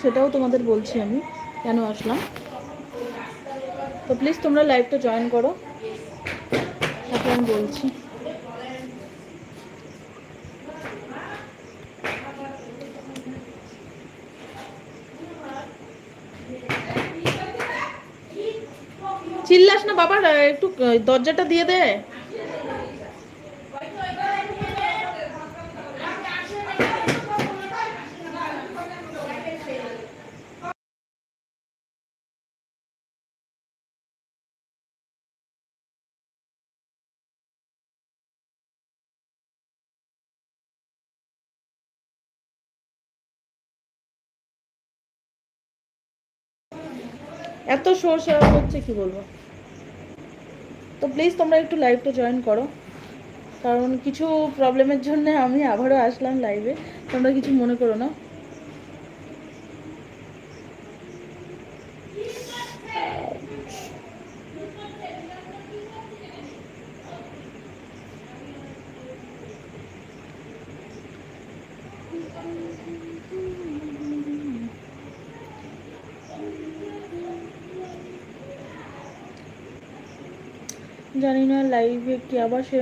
সেটাও তোমাদের বলছি আমি, কেন আসলাম? তো প্লিজ তোমরা লাইভটা জয়েন করো। তারপর আমি বলছি। চিল্লাস না বাবার একটু দরজাটা দিয়ে দে। এত শোর সারা হচ্ছে, কি বলব? তো প্লিজ তোমরা একটু লাইভটা জয়েন করো। কারণ কিছু প্রবলেমের জন্য আমি আবারও আসলাম লাইভে তোমরা কিছু মনে করো না জানি না লাইভে কি আবার সে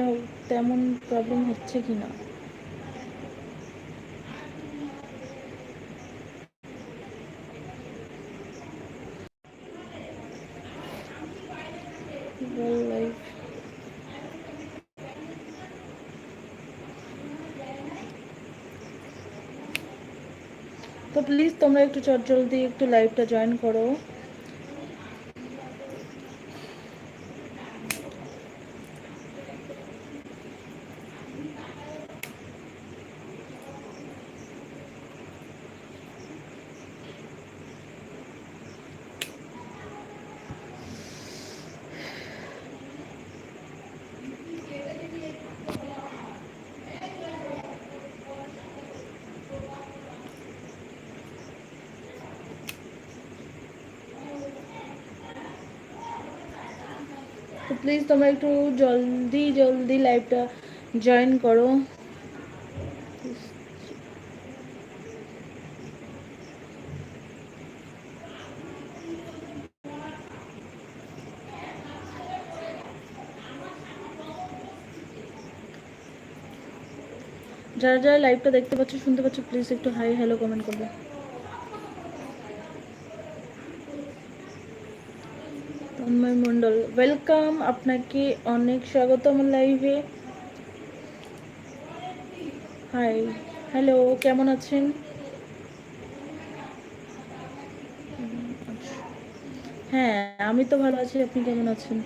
তেমন প্রবলেম হচ্ছে কি না? তো প্লিজ তোমরা একটু চট জলদি একটু লাইভটা জয়েন করো। প্লিজ তোমরা একটু জলদি জলদি লাইভটা জয়েন করো। যারা যারা লাইভটা দেখতে পাচ্ছ, শুনতে পাচ্ছ প্লিজ একটু হাই হ্যালো কমেন্ট করবে তন্ময় মণ্ডল ওয়েলকাম আপনাকে অনেক স্বাগত আমার লাইভে হাই হ্যালো কেমন আছেন? হ্যাঁ আমি তো ভালো আছি আপনি কেমন আছেন?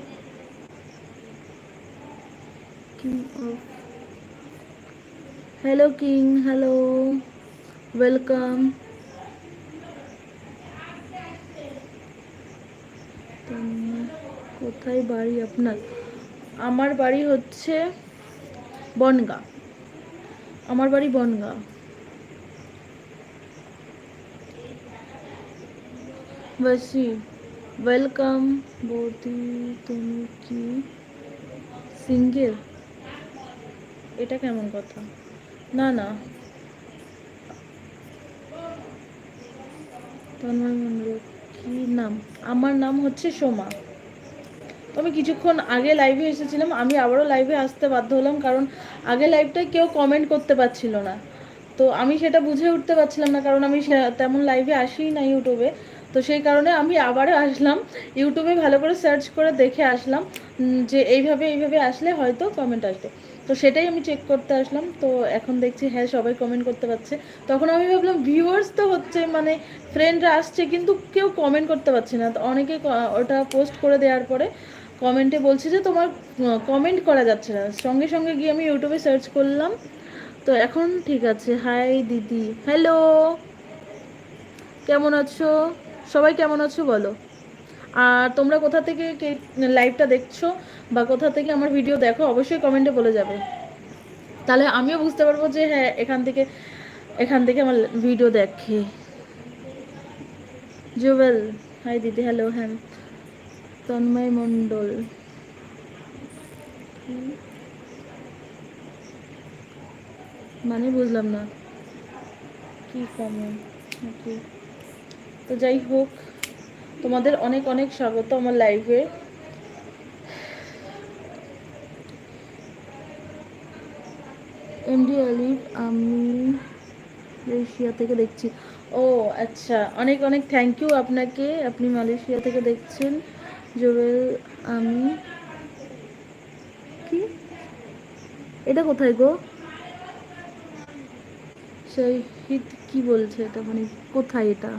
হ্যালো কিং হ্যালো ওয়েলকাম কোথায় বাড়ি আপনার? আমার বাড়ি হচ্ছে বনগা। আমার বাড়ি বনগা। বসি ওয়েলকাম বৌদি, তুমি কি সিঙ্গেল এটা কেমন কথা? না না। তন্ময় মন্ডল কি নাম? আমার নাম হচ্ছে সোমা। আমি কিছুক্ষণ আগে লাইভে এসেছিলাম, আমি আবারও লাইভে আসতে বাধ্য হলাম কারণ আগে লাইভটায় কেউ কমেন্ট করতে পারছিল না। তো আমি সেটা বুঝে উঠতে পারছিলাম না কারণ আমি তেমন লাইভে আসি না ইউটিউবে। তো সেই কারণে আমি আবারও আসলাম, ইউটিউবে ভালো করে সার্চ করে দেখে আসলাম যে এইভাবে এইভাবে আসলে হয়তো কমেন্ট আসবে। তো সেটাই আমি চেক করতে আসলাম, তো এখন দেখছি হ্যাঁ সবাই কমেন্ট করতে পারছে। তখন আমি ভাবলাম ভিউয়ার্স তো হচ্ছে মানে ফ্রেন্ডরা আসছে, কিন্তু কেউ কমেন্ট করতে পারছে না। তো অনেকে ওটা পোস্ট করে দেওয়ার পরে কমেন্টে বলছে যে তোমার কমেন্ট করা যাচ্ছে না। সঙ্গে সঙ্গে গিয়ে আমি ইউটিউবে সার্চ করলাম। তো এখন ঠিক আছে। হাই দিদি। হ্যালো কেমন আছো? সবাই কেমন আছো বলো? আর তোমরা কোথা থেকে লাইভটা দেখছ বা কোথা থেকে আমার ভিডিও দেখো, অবশ্যই কমেন্টে বলে যাবে। তাহলে আমিও বুঝতে পারব যে হ্যাঁ এখান থেকে এখান থেকে আমার ভিডিও দেখে। জুবেল হাই দিদি। হ্যালো হ্যাঁ। তন্ময় মণ্ডল। মানে বুঝলাম না। কি কমেন্ট নাকি? তো যাই হোক, তোমাদের অনেক অনেক স্বাগত আমার লাইভে এমডি আলিফ আমি মালয়েশিয়া থেকে দেখছি। ও আচ্ছা অনেক অনেক থ্যাংক ইউ আপনাকে। আপনি মালয়েশিয়া থেকে দেখছেন। জোবেল আমি কি? এটা কোথায় গো? শহীদ কি বলছে এটা? মানে কোথায় এটা?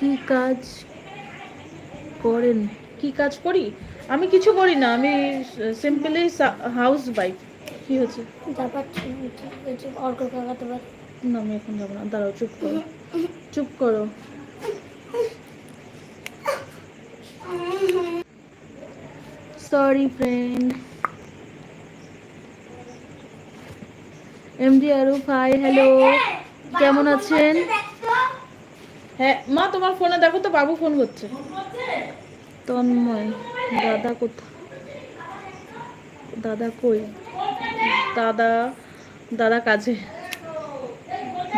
কি কাজ করেন? কি কাজ করি? আমি কিছু করি না আমি সিম্পলি হাউস ওয়াইফ কি হচ্ছে? না আমি এখন যাব না। দাঁড়াও চুপ করো। চুপ করো। Sorry friend MD Aruf hi hello কেমন আছেন? হ্যাঁ মা, তোমার ফোনে দেখো তো, বাবু ফোন করছে। তন্ময়, দাদা কোথা? দাদা কই? দাদা দাদা কাজে।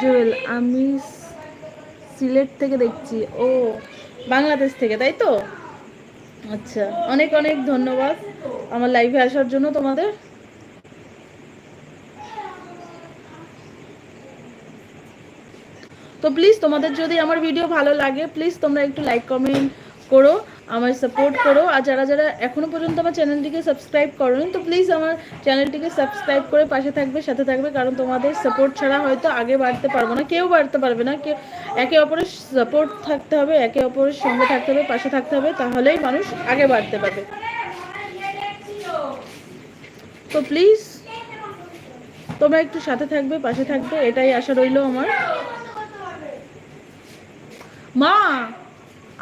জুয়েল, আমি সিলেট থেকে দেখছি। ও, বাংলাদেশ থেকে, তাই তো? আচ্ছা অনেক অনেক ধন্যবাদ আমার লাইভে আসার জন্য তোমাদের। তো প্লিজ তোমাদের যদি আমার ভিডিও ভালো লাগে প্লিজ তোমরা একটু লাইক কমেন্ট করো। আমার সাপোর্ট করো। আর যারা যারা এখনও পর্যন্ত আমার চ্যানেলটিকে সাবস্ক্রাইব করোনি, তো প্লিজ আমার চ্যানেলটিকে সাবস্ক্রাইব করে পাশে থাকবে, সাথে থাকবে। কারণ তোমাদের সাপোর্ট ছাড়া হয়তো আগে বাড়তে পারব না, কেউ বাড়তে পারবে না। কেউ, একে অপরের সাপোর্ট থাকতে হবে, একে অপরের সঙ্গে থাকতে হবে, পাশে থাকতে হবে, তাহলেই মানুষ আগে বাড়তে পারবে। তো প্লিজ তোমরা একটু সাথে থাকবে, পাশে থাকবে, এটাই আশা রইল আমার। মা,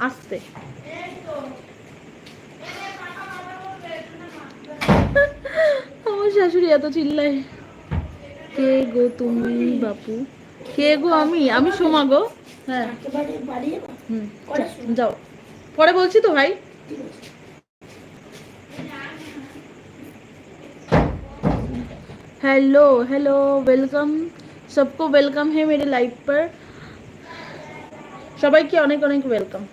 আসতে। আমার শাশুড়ি এত চিল্লায় কে গো তুমি বাপু কে গো আমি আমি সোমা গো হ্যাঁ একেবারে বাড়িয়ে না হুম যাও পরে বলছি তো ভাই हेलो हेलो वेलकम सबको वेलकम है मेरे लाइव पर সবাইকে অনেক অনেক ওয়েলকাম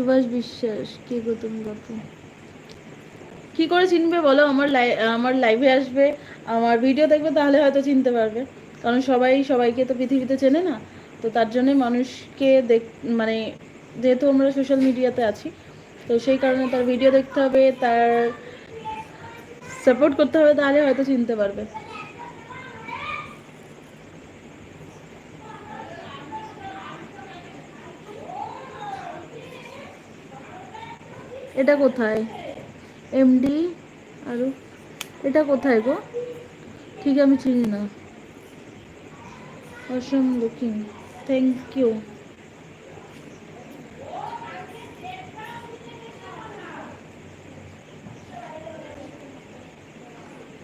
সুভাষ বিশ্বাস। কে গো তুমি বাপু কি করে চিনবে বলো? আমার আমার লাইভে আসবে। আমার ভিডিও দেখবে, তাহলে হয়তো চিনতে পারবে। কারণ সবাই, সবাইকে তো পৃথিবীতে চেনে না। তো তার জন্যই মানুষকে দেখ মানে যেহেতু আমরা সোশ্যাল মিডিয়াতে আছি, তো সেই কারণে তার ভিডিও দেখতে হবে, তার সাপোর্ট করতে হবে, তাহলে হয়তো চিনতে পারবে। এটা কোথায়? এমডি আরও এটা কোথায় গো? ঠিক আমি চিনি না। অসম লুকিং থ্যাংক ইউ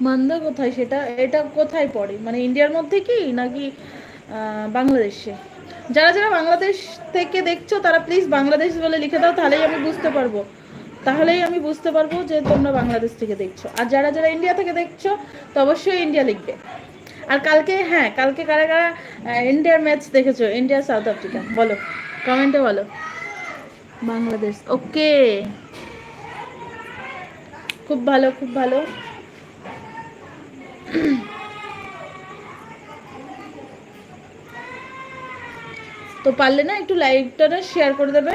মান্দা কোথায় সেটা? এটা কোথায় পড়ে? মানে ইন্ডিয়ার মধ্যে কি, নাকি বাংলাদেশে? যারা যারা বাংলাদেশ থেকে দেখছ, তারা প্লিজ বাংলাদেশ বলে লিখে দাও, তাহলেই আমি বুঝতে পারব। তাহলেই আমি বুঝতে পারব যে তোমরা বাংলাদেশ থেকে দেখছ। আর যারা যারা ইন্ডিয়া থেকে দেখছ, তো অবশ্যই ইন্ডিয়া লিখবে। আর কালকে হ্যাঁ কালকে কারা কারা ইন্ডিয়ার ম্যাচ দেখেছ? ইন্ডিয়া সাউথ আফ্রিকা বলো কমেন্টে বলো। বাংলাদেশ ওকে খুব ভালো খুব ভালো। তো পারলে না একটু লাইভটা না শেয়ার করে দেবে।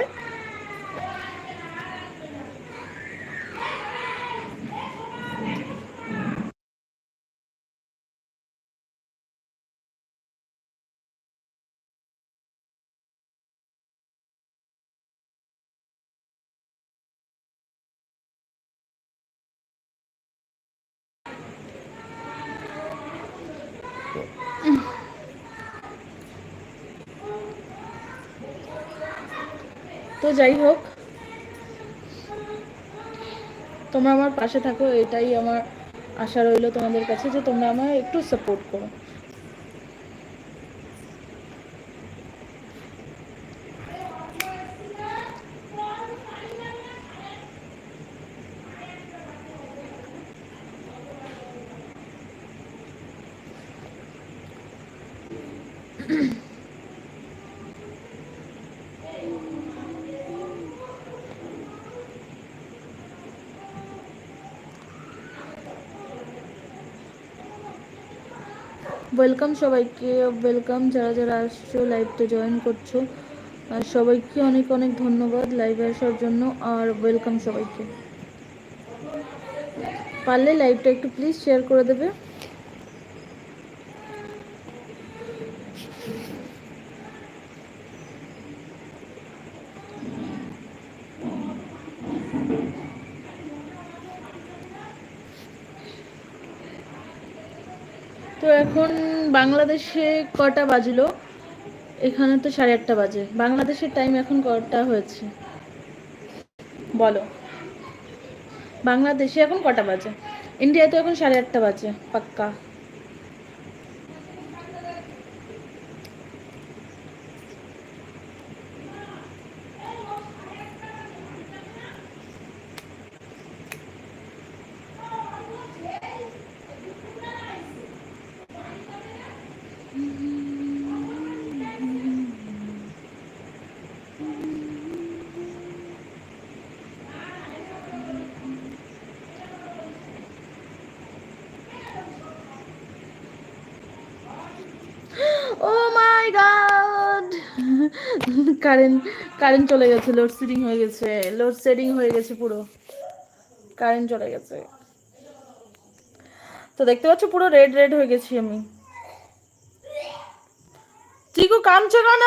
যাই হোক। তোমরা আমার পাশে থাকো, এটাই আমার আশা রইল তোমাদের কাছে যে তোমরা আমার একটু সাপোর্ট করো। ওয়েলকাম সবাইকে ওয়েলকাম যারা যারা আসছো লাইভটা জয়েন করছ। আর সবাইকে অনেক অনেক ধন্যবাদ লাইভে আসার জন্য, আর ওয়েলকাম সবাইকে। পারলে লাইভটা একটু প্লিজ শেয়ার করে দেবে। তো এখন বাংলাদেশে কটা বাজলো? এখানে তো সাড়ে আটটা বাজে। বাংলাদেশের টাইম এখন কটা হয়েছে? বলো। বাংলাদেশে এখন কটা বাজে? ইন্ডিয়াতে এখন সাড়ে আটটা বাজে, পাক্কা oh my god current current চলে গেছে লোডশেডিং হয়ে গেছে লোডশেডিং হয়ে গেছে পুরো। কারেন্ট চলে গেছে। তো দেখতে পাচ্ছ পুরো রেড রেড হয়ে গেছি আমি। চিকু, কামছো কেন?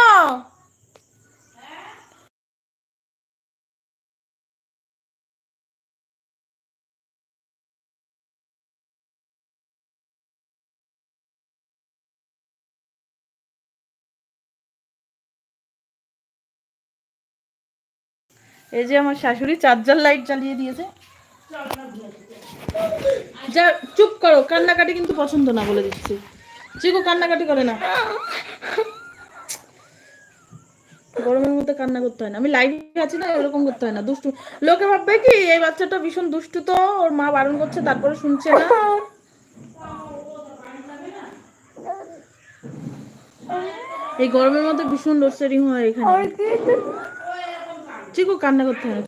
এই যে আমার শাশুড়ি চার্জার লাইট জ্বালিয়ে দিয়েছে। যা, চুপ করো, কান্নাকাটি কিন্তু পছন্দ না বলে দিচ্ছি। চিকু কান্নাকাটি করে না। গরমের মধ্যে কান্না করতে হয় না। আমি লাইভে আছি না, এরকম করতে হয় না। দুষ্টু, লোকে ভাববে কি, এই বাচ্চাটা ভীষণ দুষ্টু তো, ওর মা বারণ করছে, তারপরে শুনছে না। এই গরমের মধ্যে ভীষণ লোডশেডিং হয় এখানে। চিকু কান্না করতে হয়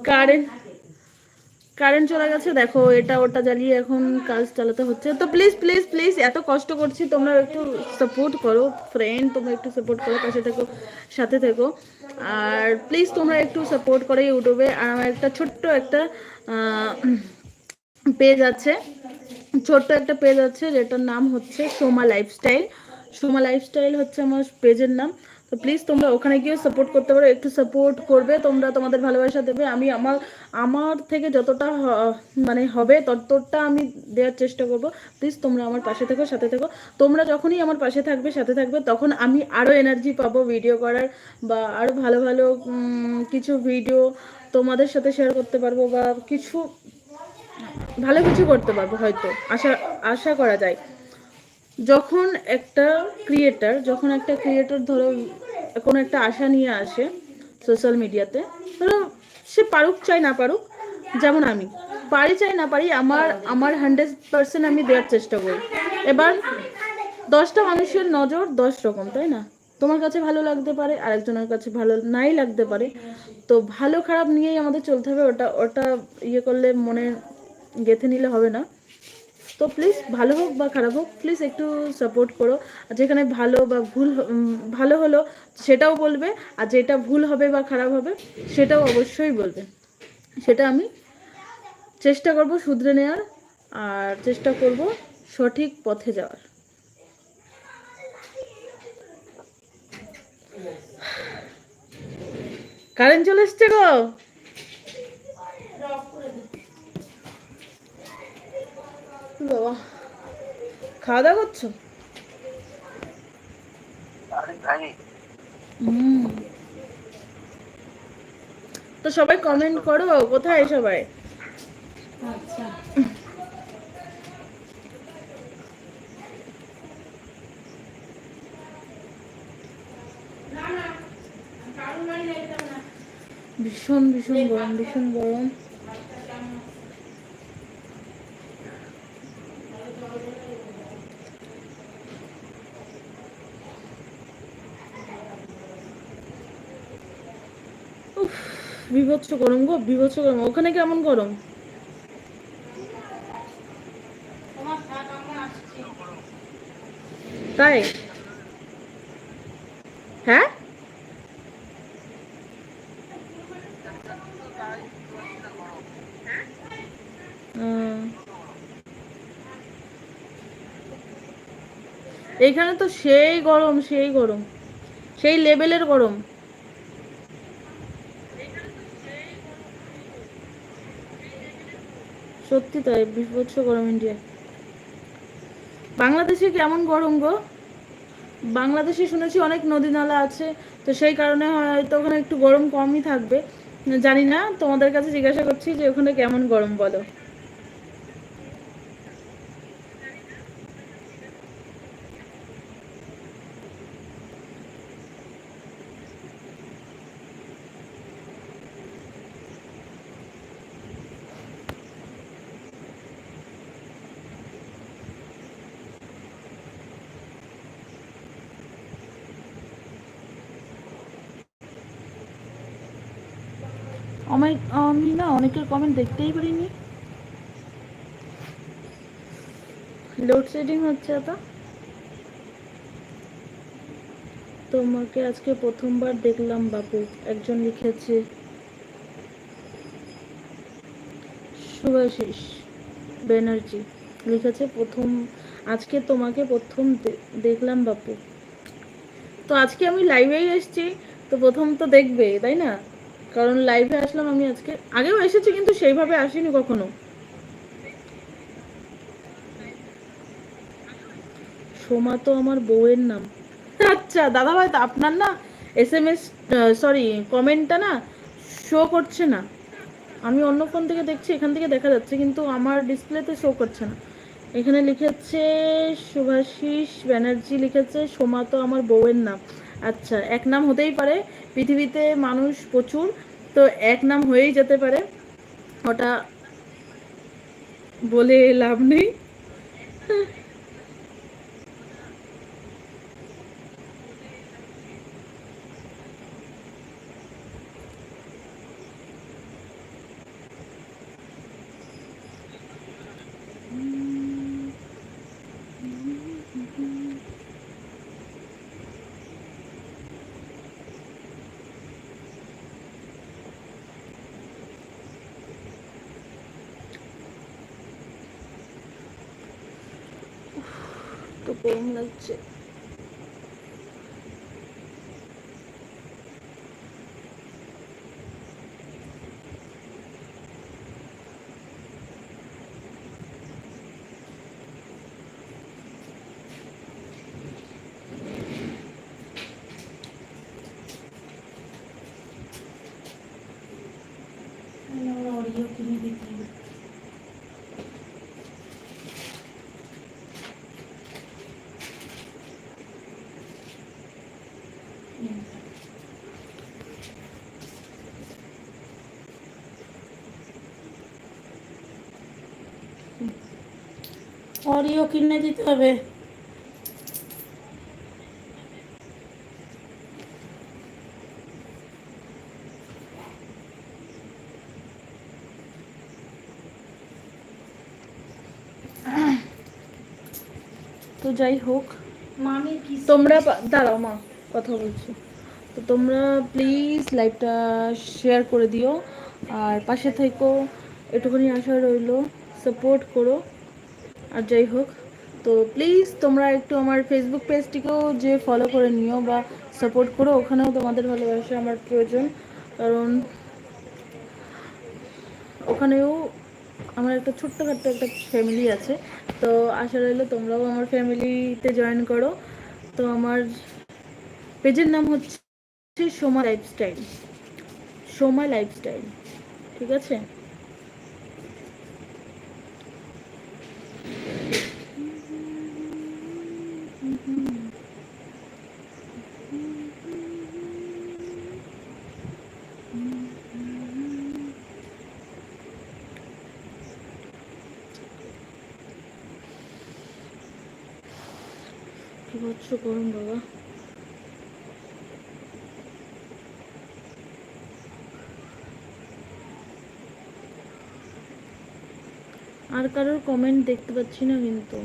কারেন্ট কারেন্ট চলে গেছে, দেখো এটা ওটা জ্বালিয়ে এখন কাজ চালাতে হচ্ছে। তো প্লিজ প্লিজ প্লিজ এত কষ্ট করছি, তোমরা একটু সাপোর্ট করো ফ্রেন্ড তোমরা একটু সাপোর্ট করো, পাশে থেকো, সাথে থেকো। আর প্লিজ তোমরা একটু সাপোর্ট করো ইউটিউবে। আর আমার একটা ছোট্ট একটা পেজ আছে। ছোট্ট একটা পেজ আছে, যেটার নাম হচ্ছে সোমা লাইফস্টাইল সোমা লাইফস্টাইল হচ্ছে আমার পেজের নাম। তো প্লিজ তোমরা ওখানে গিয়ে সাপোর্ট করতে পারো, একটু সাপোর্ট করবে, তোমরা তোমাদের ভালোবাসা দেবে। আমি আমার আমার থেকে যতটা মানে হবে ততটা আমি দেওয়ার চেষ্টা করব। প্লিজ তোমরা আমার পাশে থেকো, সাথে থেকো। তোমরা যখনই আমার পাশে থাকবে, সাথে থাকবে, তখন আমি আরও এনার্জি পাবো ভিডিও করার বা আরও ভালো ভালো কিছু ভিডিও তোমাদের সাথে শেয়ার করতে পারব বা কিছু, ভালো কিছু করতে পারব হয়তো, আশা আশা করা যায়। যখন একটা ক্রিয়েটার যখন একটা ক্রিয়েটার ধরো কোনো একটা আশা নিয়ে আসে সোশ্যাল মিডিয়াতে ধরো সে পারুক চাই না পারুক, যেমন আমি, পারি চাই না পারি আমার আমার হান্ড্রেড পার্সেন্ট আমি দেওয়ার চেষ্টা করি। এবার দশটা মানুষের নজর দশ রকম, তাই না? তোমার কাছে ভালো লাগতে পারে, আরেকজনের কাছে ভালো নাই লাগতে পারে, তো ভালো খারাপ নিয়েই আমাদের চলতে হবে, ওটা ওটা ইয়ে করলে মনে গেঁথে নিলে হবে না। তো প্লিজ ভালো হোক বা খারাপ হোক প্লিজ একটু সাপোর্ট করো। যেখানে ভালো বা ভুল ভালো হলো, সেটাও বলবে। আর যেটা ভুল হবে বা খারাপ হবে, সেটাও অবশ্যই বলবে। সেটা আমি চেষ্টা করব শুধরে নেওয়ার আর চেষ্টা করব সঠিক পথে যাওয়ার। কারেন্ট চলে এসছে গো? বাবা। খাওয়া দাওয়া করছ? তো সবাই কমেন্ট করো কোথায় সবাই? আচ্ছা। ভীষণ ভীষণ গরম ভীষণ গরম। বিভৎস গরম গো বিভৎস গরম। ওখানে কেমন গরম? তাই? হ্যাঁ? উম। এইখানে তো সেই গরম সেই গরম। সেই লেভেলের গরম। সত্যি তাই বিভৎস গরম ইন্ডিয়া বাংলাদেশে কেমন গরম গো? বাংলাদেশে শুনেছি অনেক নদী নালা আছে, তো সেই কারণে হয়তো ওখানে একটু গরম কমই থাকবে। জানি না, তোমাদের কাছে জিজ্ঞাসা করছি যে ওখানে কেমন গরম বলো। আমি আমি না অনেকের কমেন্ট দেখতেই পারিনি। লোডশেডিং হচ্ছে তো তোমাকে আজকে প্রথমবার দেখলাম বাপু, একজন লিখেছে, শুভাশিস ব্যানার্জি, লিখেছে প্রথম, আজকে তোমাকে প্রথম দেখলাম বাপু। তো আজকে আমি লাইভেই এসেছি, তো প্রথম তো দেখবে, তাই না? কারণ লাইভে আসলাম আমি আজকে। আগেও এসেছি কিন্তু সেইভাবে আসিনি কখনো। সোমা তো আমার বউয়ের নাম। আচ্ছা দাদা ভাই আপনার না এস এম এস সরি কমেন্টটা না শো করছে না। আমি অন্য ফোন থেকে দেখছি, এখান থেকে দেখা যাচ্ছে, কিন্তু আমার ডিসপ্লেতে শো করছে না। এখানে লিখেছে শুভাশিস ব্যানার্জি, লিখেছে সোমা তো আমার বউয়ের নাম। আচ্ছা এক নাম হতেই পারে। পৃথিবীতে মানুষ প্রচুর তো এক নাম হয়েই যেতে পারে। ওটা বলে লাভ নেই। তো গরম লাগছে অডিও কিনে দিতে হবে। তো যাই হোক তোমরা দাঁড়াও মা কথা বলছি। তো তোমরা প্লিজ লাইভটা শেয়ার করে দিও। আর পাশে থেকো একটুখানি আশা রইল। সাপোর্ট করো। আর যাই হোক, তো প্লিজ তোমরা একটু আমার ফেসবুক পেজটিকেও যে ফলো করে নিও বা সাপোর্ট করো, ওখানেও তোমাদের ভালোবাসা আমার প্রয়োজন। কারণ ওখানেও আমার একটা ছোট্টখাট্ট একটা ফ্যামিলি আছে। তো আশা রইল তোমরাও আমার ফ্যামিলিতে জয়েন করো। তো আমার পেজের নাম হচ্ছে সোমা লাইফস্টাইল সোমা লাইফস্টাইল ঠিক আছে কি বলছো গরম বাবা আর কারোর কমেন্ট দেখতে পাচ্ছি না কিন্তু।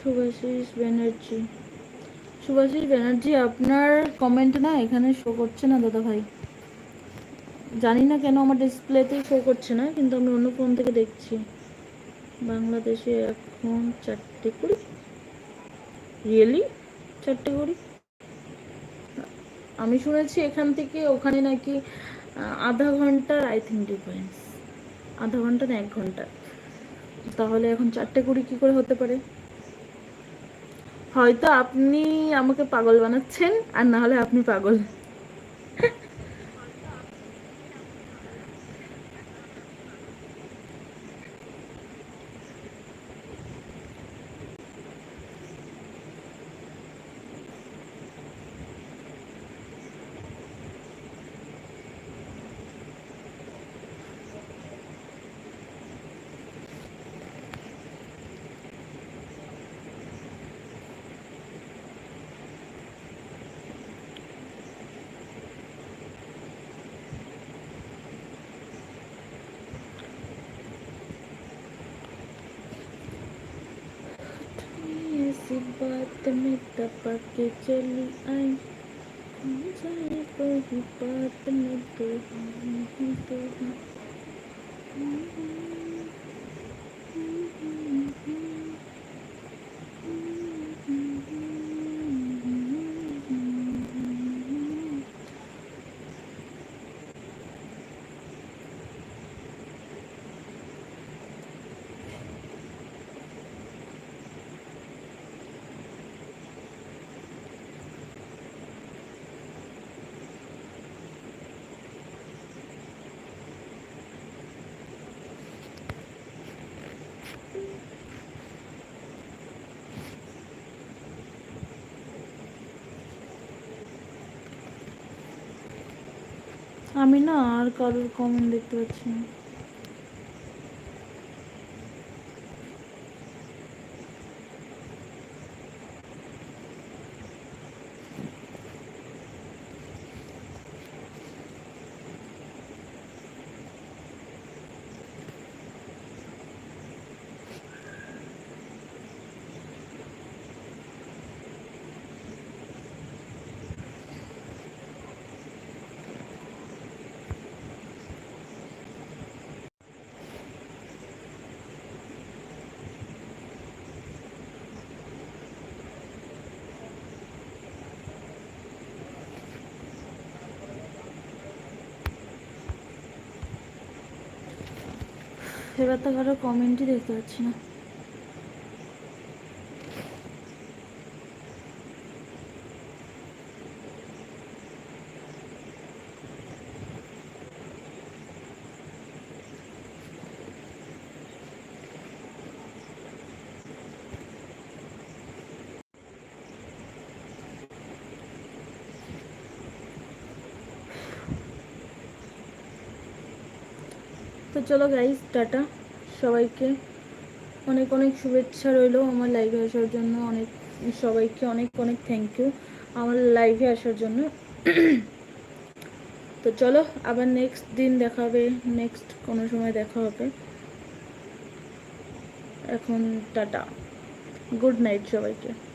শুভাশিস ব্যানার্জি। শুভাশিস ব্যানার্জি, আপনার কমেন্ট না এখানে শো করছে না দাদা ভাই? জানি না কেন আমার ডিসপ্লেতে শো করছে না, কিন্তু আমি অন্য ফোন থেকে দেখছি। বাংলাদেশে এখন চারটে কুড়ি? রিয়েলি চারটে কুড়ি? আমি শুনেছি এখান থেকে ওখানে নাকি আধা ঘণ্টার আই থিঙ্ক ডিফারেন্স আধা ঘণ্টা না এক ঘণ্টা তাহলে এখন চারটে কুড়ি কী করে হতে পারে? হয়তো আপনি আমাকে পাগল বানাচ্ছেন আর না হলে আপনি পাগল। हाथ में टपक के चली आई। जाए कोई बात न तो हम तो हम আমি না আর কারোর কমেন্ট দেখতে পাচ্ছি না। এবার তো কারও কমেন্টই দেখতে পাচ্ছি না। তো চলো গাইজ টাটা সবাইকে। অনেক অনেক শুভেচ্ছা রইল আমার লাইভে আসার জন্য। অনেক, সবাইকে অনেক অনেক থ্যাংক ইউ আমার লাইভে আসার জন্য। তো চলো, আবার নেক্সট দিন দেখা হবে নেক্সট কোনো সময় দেখা হবে। এখন টাটা। গুড নাইট সবাইকে।